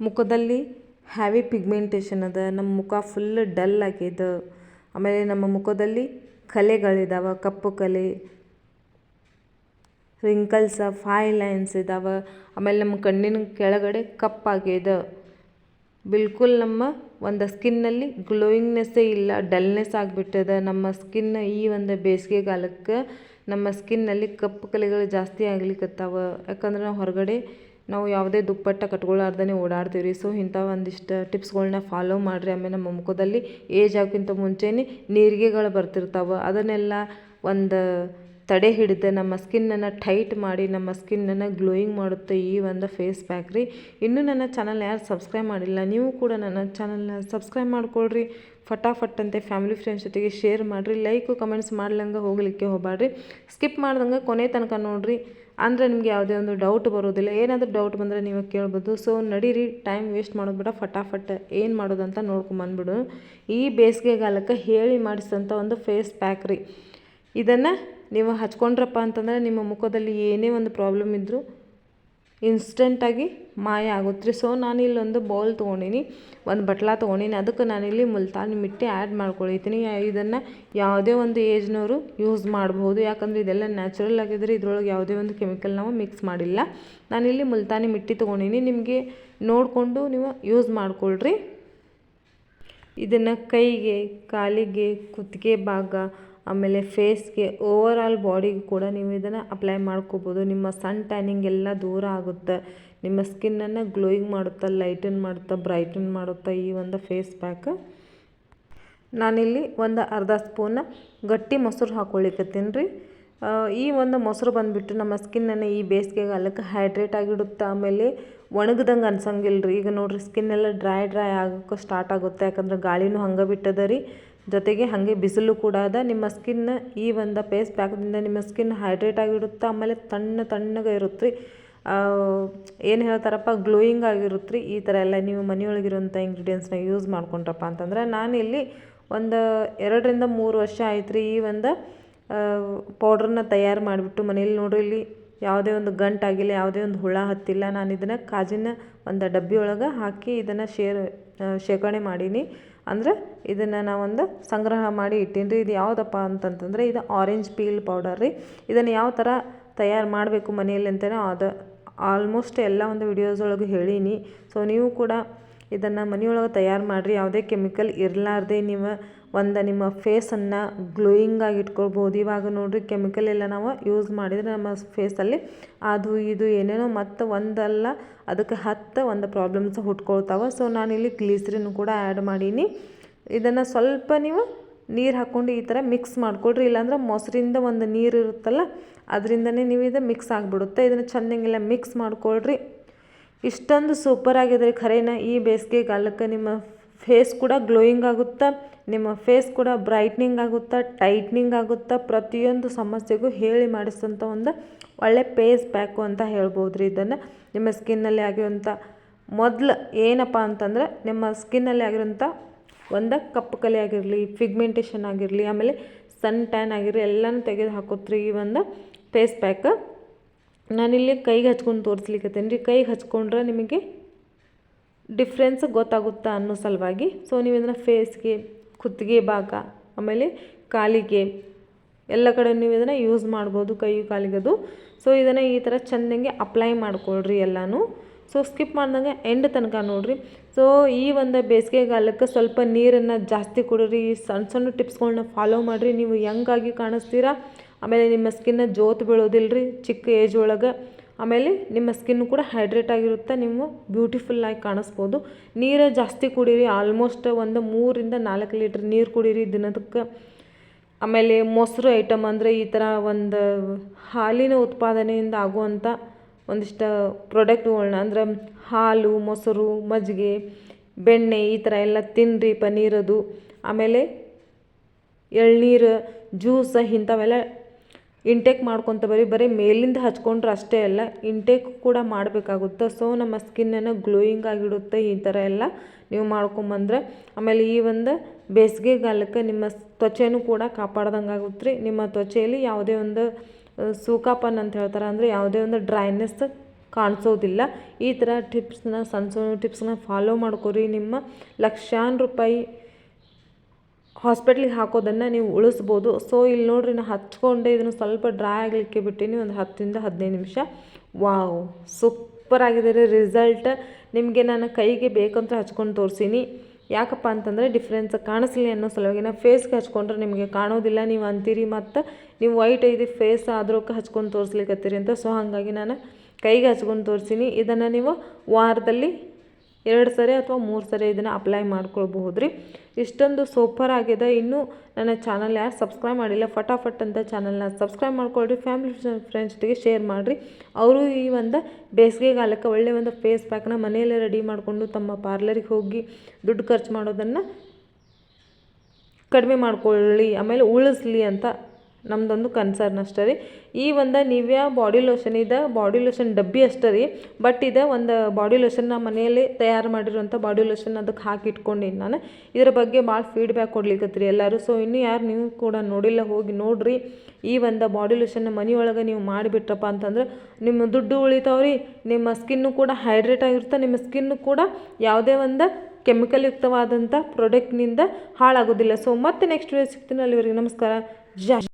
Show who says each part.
Speaker 1: ಮುಖದಲ್ಲಿ heavy pigmentation ಅದ ನಮ್ಮ ಮುಖ ಫುಲ್ ಡಲ್ ಆಗ್ಯದ. ಆಮೇಲೆ ನಮ್ಮ ಮುಖದಲ್ಲಿ ಕಲೆಗಳಿದಾವೆ, ಕಪ್ಪು ಕಲೆ ರಿಂಕಲ್ಸ ಫೈ ಲೈನ್ಸ್ ಇದಾವೆ. ಆಮೇಲೆ ನಮ್ಮ ಕಣ್ಣಿನ ಕೆಳಗಡೆ ಕಪ್ಪಾಗ್ಯದ ಬಿಲ್ಕುಲ್ ನಮ್ಮ ಒಂದು ಸ್ಕಿನ್ನಲ್ಲಿ ಗ್ಲೋಯಿಂಗ್ನೆಸ್ಸೇ ಇಲ್ಲ ಡಲ್ನೆಸ್ ಆಗಿಬಿಟ್ಟದ. ನಮ್ಮ ಸ್ಕಿನ್ ಈ ಒಂದು ಬೇಸಿಗೆಗಾಲಕ್ಕೆ ನಮ್ಮ ಸ್ಕಿನ್ನಲ್ಲಿ ಕಪ್ಪು ಕಲೆಗಳು ಜಾಸ್ತಿ ಆಗ್ಲಿಕ್ಕತ್ತಾವ ಯಾಕಂದ್ರೆ ನಾವು ಹೊರಗಡೆ ನಾವು ಯಾವುದೇ ದುಪ್ಪಟ್ಟ ಕಟ್ಕೊಳ್ಳಾರ್ದೇ ಓಡಾಡ್ತೀವಿ ರೀ ಸೊ ಇಂಥ ಒಂದಿಷ್ಟು ಟಿಪ್ಸ್ಗಳನ್ನ ಫಾಲೋ ಮಾಡಿರಿ. ಆಮೇಲೆ ನಮ್ಮ ಮುಖದಲ್ಲಿ ಏಜ್ ಆಗೋಕ್ಕಿಂತ ಮುಂಚೆನೇ ನೀರಿಗೆಗಳು ಬರ್ತಿರ್ತಾವೆ. ಅದನ್ನೆಲ್ಲ ಒಂದು ತಡೆ ಹಿಡಿದು ನಮ್ಮ ಸ್ಕಿನ್ನನ್ನು ಟೈಟ್ ಮಾಡಿ, ನಮ್ಮ ಸ್ಕಿನ್ನನ್ನು ಗ್ಲೋಯಿಂಗ್ ಮಾಡುತ್ತೆ ಈ ಒಂದು ಫೇಸ್ ಪ್ಯಾಕ್ ರೀ. ಇನ್ನೂ ನನ್ನ ಚಾನಲ್ ಯಾರು ಸಬ್ಸ್ಕ್ರೈಬ್ ಮಾಡಿಲ್ಲ, ನೀವು ಕೂಡ ನನ್ನ ಚಾನಲ್ನ ಸಬ್ಸ್ಕ್ರೈಬ್ ಮಾಡ್ಕೊಳ್ರಿ. ಫಟಾಫಟ್ ಅಂತೆ ಫ್ಯಾಮಿಲಿ ಫ್ರೆಂಡ್ಸ್ ಜೊತೆಗೆ ಶೇರ್ ಮಾಡಿರಿ, ಲೈಕು, ಕಮೆಂಟ್ಸ್ ಮಾಡ್ಲಂಗೆ ಹೋಗಲಿಕ್ಕೆ ಹೋಗಬೇಡ್ರಿ ಸ್ಕಿಪ್ ಮಾಡ್ದಂಗೆ ಕೊನೆ ತನಕ ನೋಡಿರಿ. ಅಂದರೆ ನಿಮಗೆ ಯಾವುದೇ ಒಂದು ಡೌಟ್ ಬರೋದಿಲ್ಲ, ಏನಾದರೂ ಡೌಟ್ ಬಂದರೆ ನೀವು ಕೇಳ್ಬೋದು. ಸೊ ನಡೀರಿ ಟೈಮ್ ವೇಸ್ಟ್ ಮಾಡೋದು ಬೇಡ, ಫಟಾಫಟ್ ಏನು ಮಾಡೋದಂತ ನೋಡ್ಕೊಂಬಂದ್ಬಿಡು ಈ ಬೇಸಿಗೆಗಾಲಕ್ಕೆ ಹೇಳಿ ಮಾಡಿಸಿದಂಥ ಒಂದು ಫೇಸ್ ಪ್ಯಾಕ್ ರೀ. ಇದನ್ನು ನೀವು ಹಚ್ಕೊಂಡ್ರಪ್ಪ ಅಂತಂದರೆ ನಿಮ್ಮ ಮುಖದಲ್ಲಿ ಏನೇ ಒಂದು ಪ್ರಾಬ್ಲಮ್ ಇದ್ದರೂ ಇನ್ಸ್ಟೆಂಟಾಗಿ ಮಾಯ ಆಗುತ್ತೆ. ರೀ ಸೊ ನಾನು ಇಲ್ಲೊಂದು ಬೌಲ್ ತೊಗೊಂಡಿನಿ, ಒಂದು ಬಟ್ಲ ತೊಗೊಂಡಿನಿ. ಅದಕ್ಕೆ ನಾನಿಲ್ಲಿ ಮುಲ್ತಾನಿ ಮಿಟ್ಟಿ ಆ್ಯಡ್ ಮಾಡ್ಕೊಳಿತೀನಿ. ಇದನ್ನು ಯಾವುದೇ ಒಂದು ಏಜ್ನವರು ಯೂಸ್ ಮಾಡ್ಬೋದು. ಯಾಕಂದರೆ ಇದೆಲ್ಲ ನ್ಯಾಚುರಲ್ ಆಗಿದ್ರೆ ಇದ್ರೊಳಗೆ ಯಾವುದೇ ಒಂದು ಕೆಮಿಕಲ್ ನಾವು ಮಿಕ್ಸ್ ಮಾಡಿಲ್ಲ. ನಾನಿಲ್ಲಿ ಮುಲ್ತಾನಿ ಮಿಟ್ಟಿ ತೊಗೊಂಡಿನಿ. ನಿಮಗೆ ನೋಡಿಕೊಂಡು ನೀವು ಯೂಸ್ ಮಾಡ್ಕೊಳ್ರಿ. ಇದನ್ನು ಕೈಗೆ, ಕಾಲಿಗೆ, ಕುತ್ತಿಗೆ ಭಾಗ ಆಮೇಲೆ ಫೇಸ್ಗೆ ಓವರ್ ಆಲ್ ಬಾಡಿಗೆ ಕೂಡ ನೀವು ಇದನ್ನು ಅಪ್ಲೈ ಮಾಡ್ಕೋಬೋದು. ನಿಮ್ಮ ಸನ್ ಟ್ಯಾನಿಂಗ್ ಎಲ್ಲ ದೂರ ಆಗುತ್ತೆ. ನಿಮ್ಮ ಸ್ಕಿನ್ನನ್ನು ಗ್ಲೋಯಿಂಗ್ ಮಾಡುತ್ತಾ ಲೈಟನ್ ಮಾಡುತ್ತಾ ಬ್ರೈಟನ್ ಮಾಡುತ್ತಾ ಈ ಒಂದು ಫೇಸ್ ಪ್ಯಾಕ್ ನಾನಿಲ್ಲಿ ಒಂದು ಅರ್ಧ ಸ್ಪೂನ್ ಗಟ್ಟಿ ಮೊಸರು ಹಾಕ್ಕೊಳ್ಳಿಕತ್ತೀನಿ ರೀ ಈ ಒಂದು ಮೊಸರು ಬಂದುಬಿಟ್ಟು ನಮ್ಮ ಸ್ಕಿನ್ನನ್ನು ಈ ಬೇಸಿಗೆಗಾಲಕ್ಕೆ ಹೈಡ್ರೇಟ್ ಆಗಿಡುತ್ತೆ ಆಮೇಲೆ ಒಣಗ್ದಂಗೆ ಅನ್ಸಂಗಿಲ್ಲ ರೀ ಈಗ ನೋಡಿರಿ ಸ್ಕಿನ್ನೆಲ್ಲ ಡ್ರೈ ಡ್ರೈ ಆಗೋಕ್ಕೆ ಸ್ಟಾರ್ಟ್ ಆಗುತ್ತೆ. ಯಾಕಂದ್ರೆ ಗಾಳಿನೂ ಹಂಗೆ ಬಿಟ್ಟದ ರೀ. ಜೊತೆಗೆ ಹಾಗೆ ಬಿಸಿಲು ಕೂಡ ಅದ. ನಿಮ್ಮ ಸ್ಕಿನ್ ಈ ಒಂದು ಪೇಸ್ ಪ್ಯಾಕ್ದಿಂದ ನಿಮ್ಮ ಸ್ಕಿನ್ ಹೈಡ್ರೇಟ್ ಆಗಿರುತ್ತೆ? ಆಮೇಲೆ ತಣ್ಣ ತಣ್ಣಗೆ ಇರುತ್ತೆ ರೀ ಏನು ಹೇಳ್ತಾರಪ್ಪ? ಗ್ಲೋಯಿಂಗ್ ಆಗಿರುತ್ತೆ ರೀ ಈ ಥರ ಎಲ್ಲ ನೀವು ಮನೆಯೊಳಗಿರುವಂಥ ಇಂಗ್ರೀಡಿಯೆಂಟ್ಸ್ನ ಯೂಸ್ ಮಾಡ್ಕೊಂಡ್ರಪ್ಪ ಅಂತಂದ್ರೆ ನಾನಿಲ್ಲಿ ಒಂದು ಎರಡರಿಂದ ಮೂರು ವರ್ಷ ಆಯ್ತು ರೀ ಈ ಒಂದು ಪೌಡ್ರನ್ನ ತಯಾರು ಮಾಡಿಬಿಟ್ಟು ಮನೇಲಿ ನೋಡ್ರಿ ಇಲ್ಲಿ ಯಾವುದೇ ಒಂದು ಗಂಟಾಗಿಲ್ಲ ಯಾವುದೇ ಒಂದು ಹುಳ ಹತ್ತಿಲ್ಲ. ನಾನು ಇದನ್ನು ಕಾಜಿನ ಒಂದು ಡಬ್ಬಿ ಒಳಗೆ ಹಾಕಿ ಇದನ್ನು ಶೇರ್ ಶೇಖರಣೆ ಮಾಡೀನಿ. ಅಂದರೆ ಇದನ್ನು ನಾವೊಂದು ಸಂಗ್ರಹ ಮಾಡಿ ಇಟ್ಟೀನಿ ರೀ ಇದು ಯಾವುದಪ್ಪ ಅಂತಂತಂದರೆ ಇದು ಆರೆಂಜ್ ಪೀಲ್ ಪೌಡರ್ ರೀ. ಇದನ್ನು ಯಾವ ಥರ ತಯಾರು ಮಾಡಬೇಕು ಮನೆಯಲ್ಲಿ ಅಂತಲೇ ಅದು ಆಲ್ಮೋಸ್ಟ್ ಎಲ್ಲ ಒಂದು ವಿಡಿಯೋಸ್ ಒಳಗೆ ಹೇಳೀನಿ. ಸೊ ನೀವು ಕೂಡ ಇದನ್ನು ಮನೆಯೊಳಗೆ ತಯಾರು ಮಾಡಿರಿ. ಯಾವುದೇ ಕೆಮಿಕಲ್ ಇರಲಾರ್ದೆ ನೀವು ಒಂದು ನಿಮ್ಮ ಫೇಸನ್ನು ಗ್ಲೋಯಿಂಗಾಗಿ ಇಟ್ಕೊಳ್ಬೋದು ಇವಾಗ ನೋಡಿರಿ ಕೆಮಿಕಲ್ ಎಲ್ಲ ನಾವು ಯೂಸ್ ಮಾಡಿದರೆ ನಮ್ಮ ಫೇಸಲ್ಲಿ ಅದು, ಇದು ಏನೇನೋ ಮತ್ತು ಒಂದಲ್ಲ, ಅದಕ್ಕೆ ಹತ್ತು ಒಂದು ಪ್ರಾಬ್ಲಮ್ಸ್ ಹುಟ್ಕೊಳ್ತಾವೆ. ಸೊ ನಾನಿಲ್ಲಿ ಗ್ಲೀಸ್ರಿನ್ ಕೂಡ ಆ್ಯಡ್ ಮಾಡೀನಿ. ಇದನ್ನು ಸ್ವಲ್ಪ ನೀವು ನೀರು ಹಾಕ್ಕೊಂಡು ಈ ಥರ ಮಿಕ್ಸ್ ಮಾಡಿಕೊಡ್ರಿ. ಇಲ್ಲಾಂದ್ರೆ ಮೊಸರಿಂದ ಒಂದು ನೀರು ಇರುತ್ತಲ್ಲ, ಅದರಿಂದನೇ ನೀವು ಇದು ಮಿಕ್ಸ್ ಆಗಿಬಿಡುತ್ತೆ. ಇದನ್ನು ಚೆಂದಂಗೆಲ್ಲ ಮಿಕ್ಸ್ ಮಾಡ್ಕೊಳ್ರಿ. ಇಷ್ಟೊಂದು ಸೂಪರ್ ಆಗಿದೆ ರೀ ಖರೇನ. ಈ ಬೇಸಿಗೆಗಾಲಕ್ಕೆ ನಿಮ್ಮ ಫೇಸ್ ಕೂಡ ಗ್ಲೋಯಿಂಗ್ ಆಗುತ್ತೆ? ನಿಮ್ಮ ಫೇಸ್ ಕೂಡ ಬ್ರೈಟ್ನಿಂಗ್ ಆಗುತ್ತಾ, ಟೈಟ್ನಿಂಗ್ ಆಗುತ್ತಾ, ಪ್ರತಿಯೊಂದು ಸಮಸ್ಯೆಗೂ ಹೇಳಿ ಮಾಡಿಸೋಂಥ ಒಂದು ಒಳ್ಳೆ ಫೇಸ್ ಪ್ಯಾಕು ಅಂತ ಹೇಳ್ಬೋದು ರೀ ಇದನ್ನು ನಿಮ್ಮ ಸ್ಕಿನ್ನಲ್ಲಿ ಆಗಿರುವಂಥ ಮೊದಲು ಏನಪ್ಪ ಅಂತಂದರೆ ನಿಮ್ಮ ಸ್ಕಿನ್ನಲ್ಲಿ ಆಗಿರೋಂಥ ಒಂದು ಕಪ್ಪು ಕಲೆ ಆಗಿರಲಿ ಫಿಗ್ಮೆಂಟೇಷನ್ ಆಗಿರಲಿ, ಆಮೇಲೆ ಸನ್ ಟ್ಯಾನ್ ಆಗಿರಲಿ, ಎಲ್ಲನೂ ತೆಗೆದು ಹಾಕೋತ್ರಿ ಈ ಒಂದು ಫೇಸ್ ಪ್ಯಾಕ್. ನಾನಿಲ್ಲಿ ಕೈಗೆ ಹಚ್ಕೊಂಡು ತೋರಿಸ್ಲಿಕ್ಕತ್ತೇನೆ ರೀ ಕೈಗೆ ಹಚ್ಕೊಂಡ್ರೆ ನಿಮಗೆ ಡಿಫ್ರೆನ್ಸ್ ಗೊತ್ತಾಗುತ್ತಾ ಅನ್ನೋ ಸಲುವಾಗಿ. ಸೊ ನೀವು ಇದನ್ನು ಫೇಸ್ಗೆ ಕುತ್ತಿಗೆ ಭಾಗ, ಆಮೇಲೆ ಕಾಲಿಗೆ. ಎಲ್ಲ ಕಡೆ ನೀವು ಇದನ್ನು ಯೂಸ್ ಮಾಡ್ಬೋದು, ಕೈ ಅದು. ಸೊ ಇದನ್ನು ಈ ಥರ ಚೆಂದಂಗೆ ಅಪ್ಲೈ ಮಾಡ್ಕೊಳ್ರಿ ಎಲ್ಲನೂ. ಸೊ ಸ್ಕಿಪ್ ಮಾಡ್ದಂಗೆ ಎಂಡ್ ತನಕ ನೋಡಿರಿ. ಸೊ ಈ ಒಂದು ಬೇಸಿಗೆಗಾಲಕ್ಕೆ ಸ್ವಲ್ಪ ನೀರನ್ನು ಜಾಸ್ತಿ ಕುಡಿರಿ. ಸಣ್ಣ ಸಣ್ಣ ಟಿಪ್ಸ್ಗಳನ್ನ ಫಾಲೋ ಮಾಡಿರಿ. ನೀವು ಯಂಗಾಗಿ ಕಾಣಿಸ್ತೀರಾ? ಆಮೇಲೆ ನಿಮ್ಮ ಸ್ಕಿನ್ನ ಜೋತು ಬೀಳೋದಿಲ್ಲ ರೀ ಚಿಕ್ಕ ಏಜ್ ಒಳಗೆ. ಆಮೇಲೆ ನಿಮ್ಮ ಸ್ಕಿನ್ ಕೂಡ ಹೈಡ್ರೇಟ್ ಆಗಿರುತ್ತೆ, ನೀವು ಬ್ಯೂಟಿಫುಲ್ಲಾಗಿ ಕಾಣಿಸ್ಬೋದು. ನೀರು ಜಾಸ್ತಿ ಕುಡೀರಿ, ಆಲ್ಮೋಸ್ಟ್ ಒಂದು ಮೂರಿಂದ ನಾಲ್ಕು ಲೀಟ್ರ್ ನೀರು ಕುಡೀರಿ ದಿನದಕ್ಕೆ ಆಮೇಲೆ ಮೊಸರು ಐಟಮ್ ಅಂದರೆ ಈ ಥರ ಒಂದು ಹಾಲಿನ ಉತ್ಪಾದನೆಯಿಂದ ಆಗುವಂಥ ಒಂದಿಷ್ಟು ಪ್ರಾಡಕ್ಟ್ಗಳನ್ನ ಅಂದ್ರೆ ಹಾಲು, ಮೊಸರು, ಮಜ್ಜಿಗೆ, ಬೆಣ್ಣೆ ಈ ಥರ ಎಲ್ಲ ತಿನ್ನಿರಿ ಪನ್ನೀರದು ಆಮೇಲೆ ಎಳ್ನೀರು, ಜ್ಯೂಸ್ ಇಂಥವೆಲ್ಲ ಇಂಟೇಕ್ ಮಾಡ್ಕೊತ ಬರೀ ಬರೀ ಮೇಲಿಂದ ಹಚ್ಕೊಂಡ್ರೆ ಅಷ್ಟೇ ಅಲ್ಲ ಇಂಟೇಕ್ ಕೂಡ ಮಾಡಬೇಕಾಗುತ್ತೆ. ಸೊ ನಮ್ಮ ಸ್ಕಿನ್ನನ್ನು ಗ್ಲೋಯಿಂಗ್ ಆಗಿಡುತ್ತೆ ಈ ಥರ ಎಲ್ಲ ನೀವು ಮಾಡ್ಕೊಂಬಂದ್ರೆ. ಆಮೇಲೆ ಈ ಒಂದು ಬೇಸಿಗೆಗಾಲಕ್ಕೆ ನಿಮ್ಮ ತ್ವಚೆನೂ ಕೂಡ ಕಾಪಾಡ್ದಂಗೆ ಆಗುತ್ತೆ ರೀ ನಿಮ್ಮ ತ್ವಚೆಯಲ್ಲಿ ಯಾವುದೇ ಒಂದು ಸೂಕಾಪನ್ ಅಂತ ಹೇಳ್ತಾರೆ, ಅಂದರೆ ಯಾವುದೇ ಒಂದು ಡ್ರೈನೆಸ್ ಕಾಣಿಸೋದಿಲ್ಲ. ಈ ಥರ ಟಿಪ್ಸ್ನ ಸಣ್ಣ ಸಣ್ಣ ಟಿಪ್ಸ್ನ ಫಾಲೋ ಮಾಡ್ಕೊರಿ. ನಿಮ್ಮ ಲಕ್ಷಾನ್ ರೂಪಾಯಿ ಹಾಸ್ಪಿಟ್ಲಿಗೆ ಹಾಕೋದನ್ನು ನೀವು ಉಳಿಸ್ಬೋದು. ಸೊ ಇಲ್ಲಿ ನೋಡ್ರಿ ನಾನು ಹಚ್ಕೊಂಡೆ ಇದನ್ನು ಸ್ವಲ್ಪ ಡ್ರೈ ಆಗಲಿಕ್ಕೆ ಬಿಟ್ಟಿನಿ, ಒಂದು ಹತ್ತರಿಂದ ಹದಿನೈದು ನಿಮಿಷ. ವಾವ್ ಸೂಪರ್ ಆಗಿದೆ ರೀ ರಿಸಲ್ಟ್ ನಿಮಗೆ ನಾನು ಕೈಗೆ ಬೇಕಂತ ಹಚ್ಕೊಂಡು ತೋರಿಸೀನಿ. ಯಾಕಪ್ಪ ಅಂತಂದರೆ ಡಿಫ್ರೆನ್ಸ್ ಕಾಣಿಸ್ಲಿ ಅನ್ನೋ ಸಲುವಾಗಿ ನಾನು ಫೇಸ್ಗೆ ಹಚ್ಕೊಂಡ್ರೆ ನಿಮಗೆ ಕಾಣೋದಿಲ್ಲ, ನೀವು ಅಂತೀರಿ ಮತ್ತು ನೀವು ವೈಟ್ ಐದು ಫೇಸ್ ಆದ್ರೂ ಹಚ್ಕೊಂಡು ತೋರಿಸ್ಲಿಕ್ಕತ್ತೀರಿ ಅಂತ. ಸೊ ಹಾಗಾಗಿ ನಾನು ಕೈಗೆ ಹಚ್ಕೊಂಡು ತೋರಿಸೀನಿ. ಇದನ್ನು ನೀವು ವಾರದಲ್ಲಿ ಎರಡು ಸರಿ ಅಥವಾ ಮೂರು ಸರಿ ಇದನ್ನು ಅಪ್ಲೈ ಮಾಡ್ಕೊಳ್ಬಹುದು ರೀ ಇಷ್ಟೊಂದು ಸೂಪರ್ ಆಗಿದೆ. ಇನ್ನೂ ನನ್ನ ಚಾನಲ್ ಯಾರು ಸಬ್ಸ್ಕ್ರೈಬ್ ಮಾಡಿಲ್ಲ, ಫಟಾಫಟ್ ಅಂತ ಚಾನಲ್ನ ಸಬ್ಸ್ಕ್ರೈಬ್ ಮಾಡ್ಕೊಳ್ರಿ. ಫ್ಯಾಮಿಲಿ ಫ್ರೆಂಡ್ಸ್ ಜೊತೆಗೆ ಶೇರ್ ಮಾಡಿರಿ. ಅವರು ಈ ಒಂದು ಬೇಸಿಗೆಗಾಲಕ್ಕೆ ಒಳ್ಳೆಯ ಒಂದು ಫೇಸ್ ಪ್ಯಾಕ್ನ ಮನೆಯಲ್ಲೇ ರೆಡಿ ಮಾಡಿಕೊಂಡು ತಮ್ಮ ಪಾರ್ಲರಿಗೆ ಹೋಗಿ ದುಡ್ಡು ಖರ್ಚು ಮಾಡೋದನ್ನು ಕಡಿಮೆ ಮಾಡ್ಕೊಳ್ಳಿ, ಆಮೇಲೆ ಉಳಿಸ್ಲಿ ಅಂತ ನಮ್ಮದೊಂದು ಕನ್ಸರ್ನ್ ಅಷ್ಟೇ ರೀ. ಈ ಒಂದು ನಿವ್ಯಾ ಬಾಡಿ ಲೋಷನ್ ಇದೆ ಬಾಡಿ ಲೋಷನ್ ಡಬ್ಬಿ ಅಷ್ಟೇ ರೀ. ಬಟ್ ಇದೆ ಒಂದು ಬಾಡಿ ಲೋಷನ್ನ ಮನೆಯಲ್ಲಿ ತಯಾರು ಮಾಡಿರುವಂಥ ಬಾಡಿ ಲೋಷನ್ ಅದಕ್ಕೆ ಹಾಕಿ ಇಟ್ಕೊಂಡಿನಿ ನಾನು. ಇದರ ಬಗ್ಗೆ ಭಾಳ ಫೀಡ್ಬ್ಯಾಕ್ ಕೊಡ್ಲಿಕ್ಕತ್ರಿ ಎಲ್ಲರೂ. ಸೊ ಇನ್ನೂ ಯಾರು ನೀವು ಕೂಡ ನೋಡಿಲ್ಲ, ಹೋಗಿ ನೋಡಿರಿ. ಈ ಒಂದು ಬಾಡಿ ಲೋಷನ್ನ ಮನೆಯೊಳಗೆ ನೀವು ಮಾಡಿಬಿಟ್ರಪ್ಪ ಅಂತಂದ್ರೆ ನಿಮ್ಮ ದುಡ್ಡು ಉಳಿತಾವ್ರಿ ನಿಮ್ಮ ಸ್ಕಿನ್ನು ಕೂಡ ಹೈಡ್ರೇಟ್ ಆಗಿರುತ್ತೆ, ನಿಮ್ಮ ಸ್ಕಿನ್ನು ಕೂಡ ಯಾವುದೇ ಒಂದು ಕೆಮಿಕಲ್ ಯುಕ್ತವಾದಂಥ ಪ್ರಾಡಕ್ಟ್ನಿಂದ ಹಾಳಾಗೋದಿಲ್ಲ. ಸೊ ಮತ್ತೆ ನೆಕ್ಸ್ಟ್ ವೀಡಿಯೋ ಸಿಗ್ತೀನಿ ಅಲ್ಲಿವರೆಗೆ. ನಮಸ್ಕಾರ. ಜೈ